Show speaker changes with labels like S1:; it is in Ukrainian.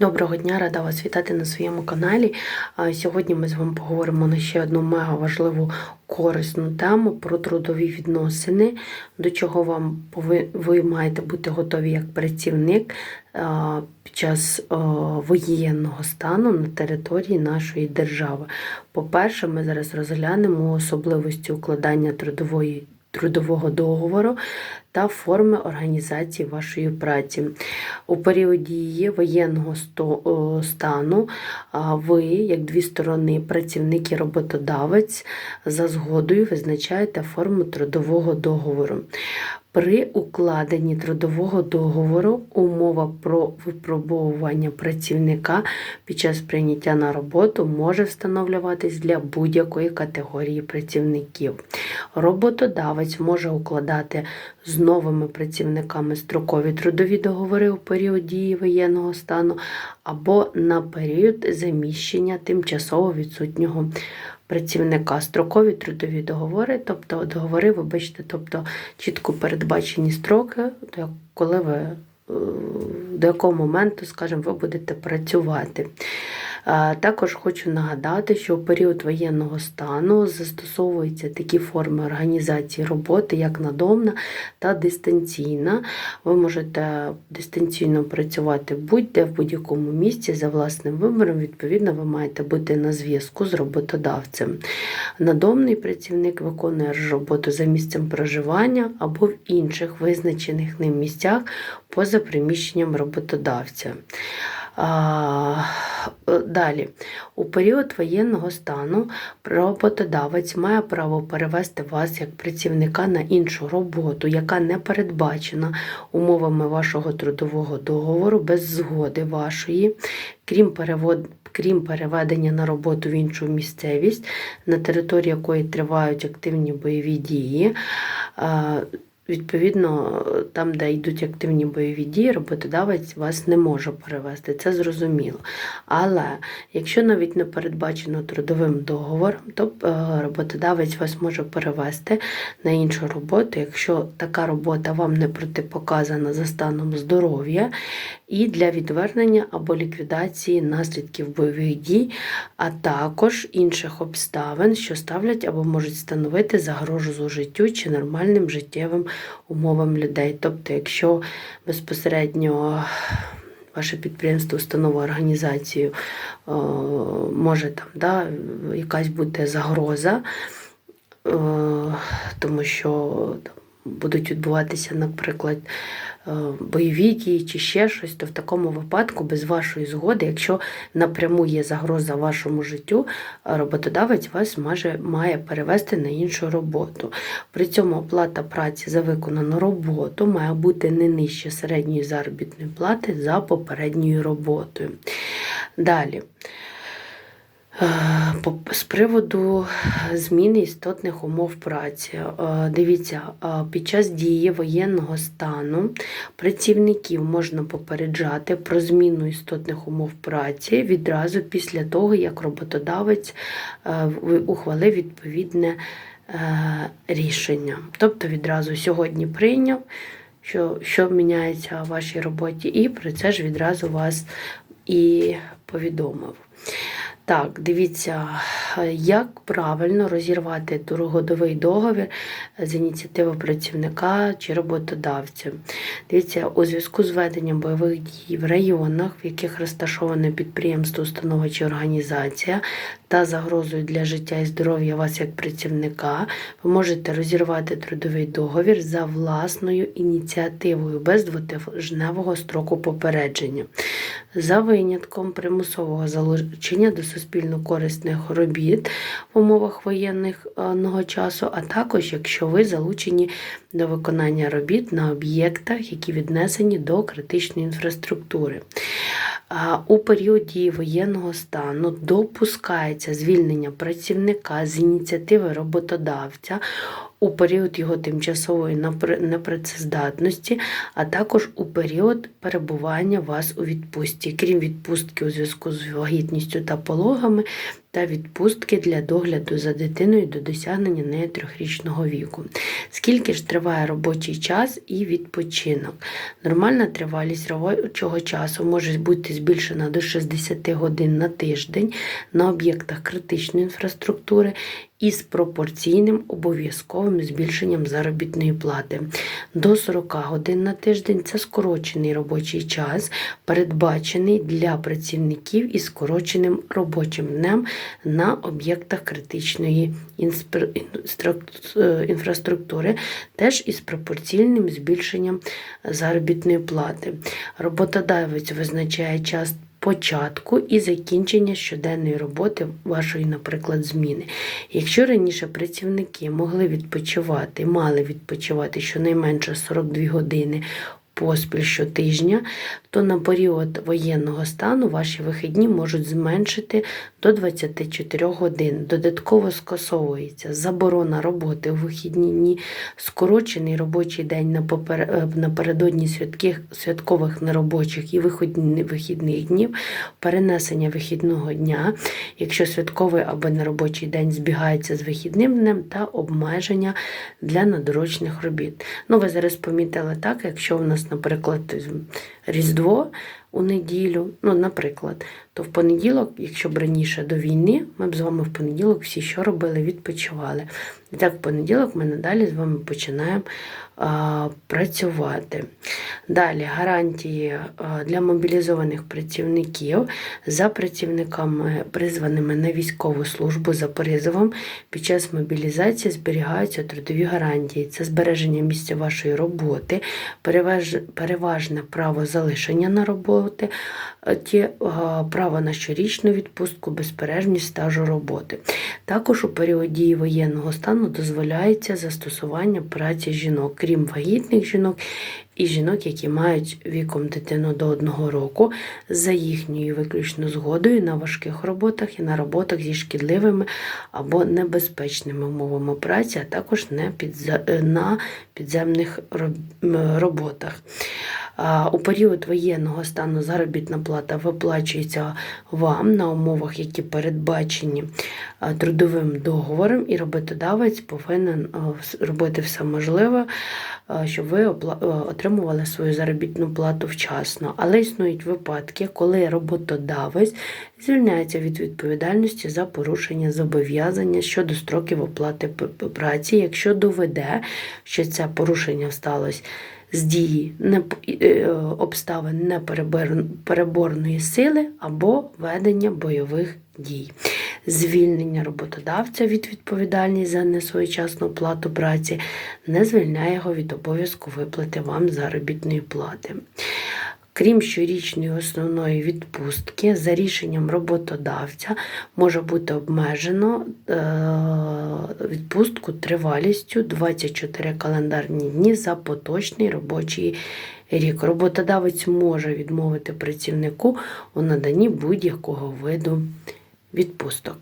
S1: Доброго дня, рада вас вітати на своєму каналі. Сьогодні ми з вами поговоримо на ще одну мега важливу корисну тему про трудові відносини, до чого вам ви маєте бути готові як працівник під час воєнного стану на території нашої держави. По-перше, ми зараз розглянемо особливості укладання трудової. Трудового договору та форми організації вашої праці. У період дії воєнного стану ви, як дві сторони, працівник і роботодавець, за згодою визначаєте форму трудового договору. При укладенні трудового договору умова про випробовування працівника під час прийняття на роботу може встановлюватись для будь-якої категорії працівників. Роботодавець може укладати з новими працівниками строкові трудові договори у період дії воєнного стану або на період заміщення тимчасово відсутнього працівника. Строкові трудові договори, тобто договори, вибачте, тобто чітко передбачені строки, коли ви е, до якого моменту, скажімо, ви будете працювати. Також хочу нагадати, що у період воєнного стану застосовуються такі форми організації роботи, як надомна та дистанційна. Ви можете дистанційно працювати будь-де в будь-якому місці за власним вибором. Відповідно, ви маєте бути на зв'язку з роботодавцем. Надомний працівник виконує роботу за місцем проживання або в інших визначених ним місцях поза приміщенням роботодавця. Е, Далі, у період воєнного стану роботодавець має право перевести вас як працівника на іншу роботу, яка не передбачена умовами вашого трудового договору без згоди вашої, крім перевод. Крім переведення на роботу в іншу місцевість, на території якої тривають активні бойові дії. Відповідно, там, де йдуть активні бойові дії, роботодавець вас не може перевести, це зрозуміло. Але якщо навіть не передбачено трудовим договором, то е, роботодавець вас може перевести на іншу роботу, якщо така робота вам не протипоказана за станом здоров'я, і для відвернення або ліквідації наслідків бойових дій, а також інших обставин, що ставлять або можуть становити загрозу життю чи нормальним життєвим умовам людей. Тобто, якщо безпосередньо ваше підприємство, установа, організацію е, може там да, якась бути загроза, е, тому що там, будуть відбуватися, наприклад, е, бойові дії чи ще щось, то в такому випадку, без вашої згоди, якщо напряму є загроза вашому життю, роботодавець вас може, має перевести на іншу роботу. При цьому оплата праці за виконану роботу має бути не нижче середньої заробітної плати за попередньою роботою. Далі. Е, З приводу зміни істотних умов праці. Е, Дивіться, е, під час дії воєнного стану працівників можна попереджати про зміну істотних умов праці відразу після того, як роботодавець ухвалив відповідне рішення. Тобто відразу сьогодні прийняв, що, що міняється в вашій роботі, і про це ж відразу вас і повідомив. Так, дивіться, як правильно розірвати трудовий договір з ініціативи працівника чи роботодавця. Дивіться, у зв'язку з веденням бойових дій в районах, в яких розташоване підприємство, установа чи організація, та загрозою для життя і здоров'я вас як працівника, ви можете розірвати трудовий договір за власною ініціативою без двотижневого строку попередження. За винятком примусового залучення до суспільно корисних робіт в умовах воєнного часу, а також якщо ви залучені до виконання робіт на об'єктах, які віднесені до критичної інфраструктури. У період дії воєнного стану допускається звільнення працівника з ініціативи роботодавця у період його тимчасової непрацездатності, а також у період перебування вас у відпустці. Крім відпустки у зв'язку з вагітністю та пологами, та відпустки для догляду за дитиною до досягнення неї трьохрічного віку. Скільки ж триває робочий час і відпочинок? Нормальна тривалість робочого часу може бути збільшена до 60 годин на тиждень на об'єктах критичної інфраструктури із пропорційним обов'язковим збільшенням заробітної плати. До 40 годин на тиждень це скорочений робочий час, передбачений для працівників із скороченим робочим днем на об'єктах критичної е, інфраструктури, теж із пропорційним збільшенням заробітної плати. Роботодавець визначає час початку і закінчення щоденної роботи вашої, наприклад, зміни. Якщо раніше працівники могли відпочивати, мали відпочивати щонайменше 42 години поспіль щотижня, то на період воєнного стану ваші вихідні можуть зменшити до 24 годин. Додатково скасовується заборона роботи у вихідні дні, скорочений робочий день е, напередодні святкових неробочих і вихідних днів, перенесення вихідного дня, якщо святковий або неробочий день збігається з вихідним днем, та обмеження для надурочних робіт. Ну, ви зараз помітили так, якщо у нас, наприклад, Різдво у неділю, ну, наприклад, то в понеділок, якщо б раніше до війни, ми б з вами в понеділок всі що робили, відпочивали. І так, в понеділок ми надалі з вами починаємо а, працювати. Далі гарантії для мобілізованих працівників за працівниками, призваними на військову службу за призовом, під час мобілізації зберігаються трудові гарантії. Це збереження місця вашої роботи, переваж, переважне право залишення на роботи, ті, а, право на щорічну відпустку, безперервність стажу роботи. Також у період дії воєнного стану дозволяється застосування праці жінок, крім вагітних жінок і жінок, які мають віком дитину до одного року, за їхньою виключно згодою на важких роботах і на роботах зі шкідливими або небезпечними умовами праці, а також на підземних роботах. У період воєнного стану заробітна плата виплачується вам на умовах, які передбачені трудовим договором, і роботодавець повинен робити все можливе, щоб ви отримували свою заробітну плату вчасно. Але існують випадки, коли роботодавець звільняється від відповідальності за порушення зобов'язання щодо строків оплати праці, якщо доведе, що це порушення сталося з дії е, обставин непереборної сили або ведення бойових дій. Звільнення роботодавця від відповідальність за несвоєчасну плату праці не звільняє його від обов'язку виплати вам заробітної плати. Крім щорічної основної відпустки, за рішенням роботодавця може бути обмежено е, відпустку тривалістю 24 календарні дні за поточний робочий рік. Роботодавець може відмовити працівнику у наданні будь-якого виду відпусток.